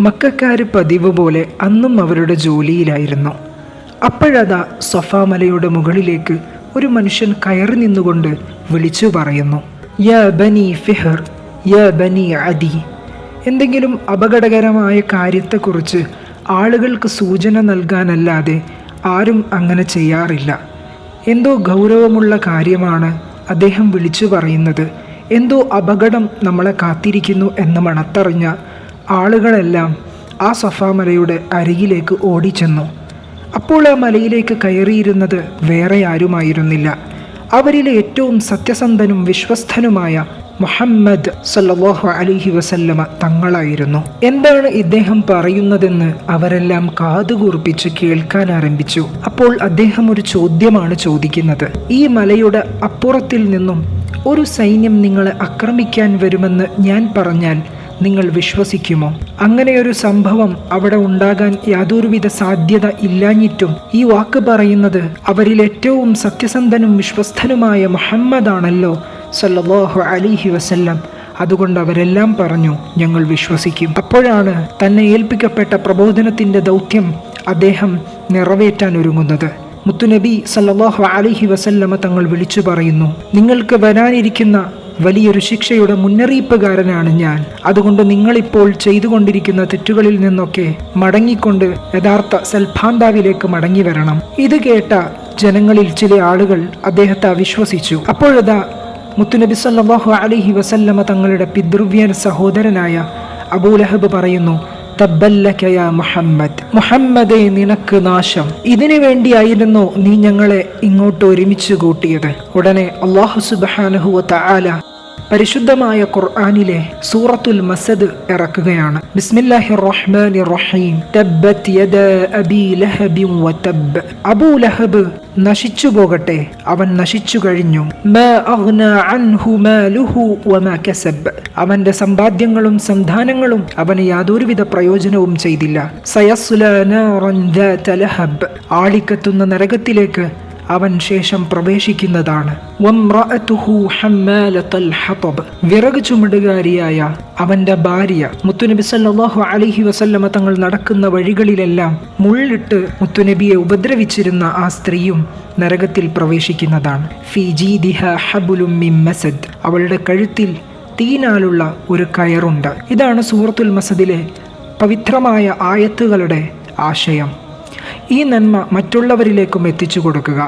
മക്കാര് പതിവ് പോലെ അന്നും അവരുടെ ജോലിയിലായിരുന്നു. അപ്പോഴതാ സൊഫാമലയുടെ മുകളിലേക്ക് ഒരു മനുഷ്യൻ കയറി നിന്നുകൊണ്ട് വിളിച്ചു പറയുന്നു യാ ബനി ഫിഹർ യാ ബനി അദി. എന്തെങ്കിലും അപകടകരമായ കാര്യത്തെക്കുറിച്ച് ആളുകൾക്ക് സൂചന നൽകാനല്ലാതെ ആരും അങ്ങനെ ചെയ്യാറില്ല. എന്തോ ഗൗരവമുള്ള കാര്യമാണ് അദ്ദേഹം വിളിച്ചു പറയുന്നത്. എന്തോ അപകടം നമ്മളെ കാത്തിരിക്കുന്നു എന്ന് മണത്തറിഞ്ഞ ആളുകളെല്ലാം ആ സഫാമലയുടെ അരികിലേക്ക് ഓടിച്ചെന്നു. അപ്പോൾ ആ മലയിലേക്ക് കയറിയിരുന്നത് വേറെ ആരുമായിരുന്നില്ല. അവരിലെ ഏറ്റവും സത്യസന്ധനും വിശ്വസ്തനുമായ മുഹമ്മദ് സല്ലല്ലാഹു അലിഹി വസല്ലമ തങ്ങളായിരുന്നു. എന്താണ് ഇദ്ദേഹം പറയുന്നതെന്ന് അവരെല്ലാം കാതുകൂർപ്പിച്ച് കേൾക്കാൻ ആരംഭിച്ചു. അപ്പോൾ അദ്ദേഹം ഒരു ചോദ്യമാണ് ചോദിക്കുന്നത്. ഈ മലയുടെ അപ്പുറത്തിൽ നിന്നും ഒരു സൈന്യം നിങ്ങളെ ആക്രമിക്കാൻ വരുമെന്ന് ഞാൻ പറഞ്ഞാൽ നിങ്ങൾ വിശ്വസിക്കുമോ? അങ്ങനെയൊരു സംഭവം അവിടെ ഉണ്ടാകാൻ യാതൊരുവിധ സാധ്യത ഇല്ലാഞ്ഞിട്ടും ഈ വാക്ക് പറയുന്നത് അവരിൽ ഏറ്റവും സത്യസന്ധനും വിശ്വസ്തനുമായ മുഹമ്മദാണല്ലോ സല്ലാഹു അലിഹി വസല്ലം. അതുകൊണ്ട് അവരെല്ലാം പറഞ്ഞു ഞങ്ങൾ വിശ്വസിക്കും. അപ്പോഴാണ് തന്നെ ഏൽപ്പിക്കപ്പെട്ട പ്രബോധനത്തിന്റെ ദൗത്യം അദ്ദേഹം നിറവേറ്റാൻ ഒരുങ്ങുന്നത്. മുത്തുനബി സല്ലല്ലാഹു അലിഹി വസല്ലമ തങ്ങൾ വിളിച്ചു പറയുന്നു നിങ്ങൾക്ക് വരാനിരിക്കുന്ന വലിയൊരു ശിക്ഷയുടെ മുന്നറിയിപ്പുകാരനാണ് ഞാൻ. അതുകൊണ്ട് നിങ്ങളിപ്പോൾ ചെയ്തുകൊണ്ടിരിക്കുന്ന തെറ്റുകളിൽ നിന്നൊക്കെ മടങ്ങിക്കൊണ്ട് യഥാർത്ഥ സൽഭാന്താവിലേക്ക് മടങ്ങി വരണം ഇത് കേട്ട ജനങ്ങളിൽ ചില ആളുകൾ അദ്ദേഹത്തെ അവിശ്വസിച്ചു. അപ്പോഴതാ മുത്തുനബി സല്ലാഹു അലഹി വസല്ലമ തങ്ങളുടെ പിതൃവ്യൻ സഹോദരനായ അബൂലഹബ് പറയുന്നു മുഹമ്മദ് മുഹമ്മദേ നിനക്ക് നാശം. ഇതിനു വേണ്ടിയായിരുന്നു നീ ഞങ്ങളെ ഇങ്ങോട്ട് ഒരുമിച്ച് കൂട്ടിയത്. ഉടനെ അള്ളാഹു സുബ്ഹാനഹു വ തആല പരിശുദ്ധമായ ഖുർആാനിലെ സൂറത്തുൽ മസദ് ഇറക്കുകയാണ്. ബിസ്മില്ലാഹിർ റഹ്മാനിർ റഹീം തബ്ബത് യദ അബീ ലഹബി വതബ് അബൂ ലഹബ് നശിച്ചു പോകട്ടെ അവൻ നശിച്ചു കഴിഞ്ഞു. മാ അഗ്ന അൻഹു മാലുഹു വമാ കസബ്. അവന്റെ സമ്പാദ്യങ്ങളും സന്താനങ്ങളും അവന് യാതൊരുവിധ പ്രയോജനവും ചെയ്തില്ല. സയസ്ല നാറൻ ദാത ലഹബ്. ആളിക്കത്തുന്ന നരകത്തിലേക്ക് അവൻ ശേഷം പ്രവേശിക്കുന്നതാണ്. വിറക് ചുമടുകാരിയായ അവന്റെ ഭാര്യ മുത്തുനബി സല്ലാഹു അലൈഹി വസല്ലമ തങ്ങൾ നടക്കുന്ന വഴികളിലെല്ലാം മുള്ളിട്ട് മുത്തുനബിയെ ഉപദ്രവിച്ചിരുന്ന ആ സ്ത്രീയും നരകത്തിൽ പ്രവേശിക്കുന്നതാണ്. അവളുടെ കഴുത്തിൽ തീനാലുള്ള ഒരു കയറുണ്ട്. ഇതാണ് സൂറത്തുൽ മസദിലെ പവിത്രമായ ആയത്തുകളുടെ ആശയം. ഈ നന്മ മറ്റുള്ളവരിലേക്കും എത്തിച്ചു കൊടുക്കുക.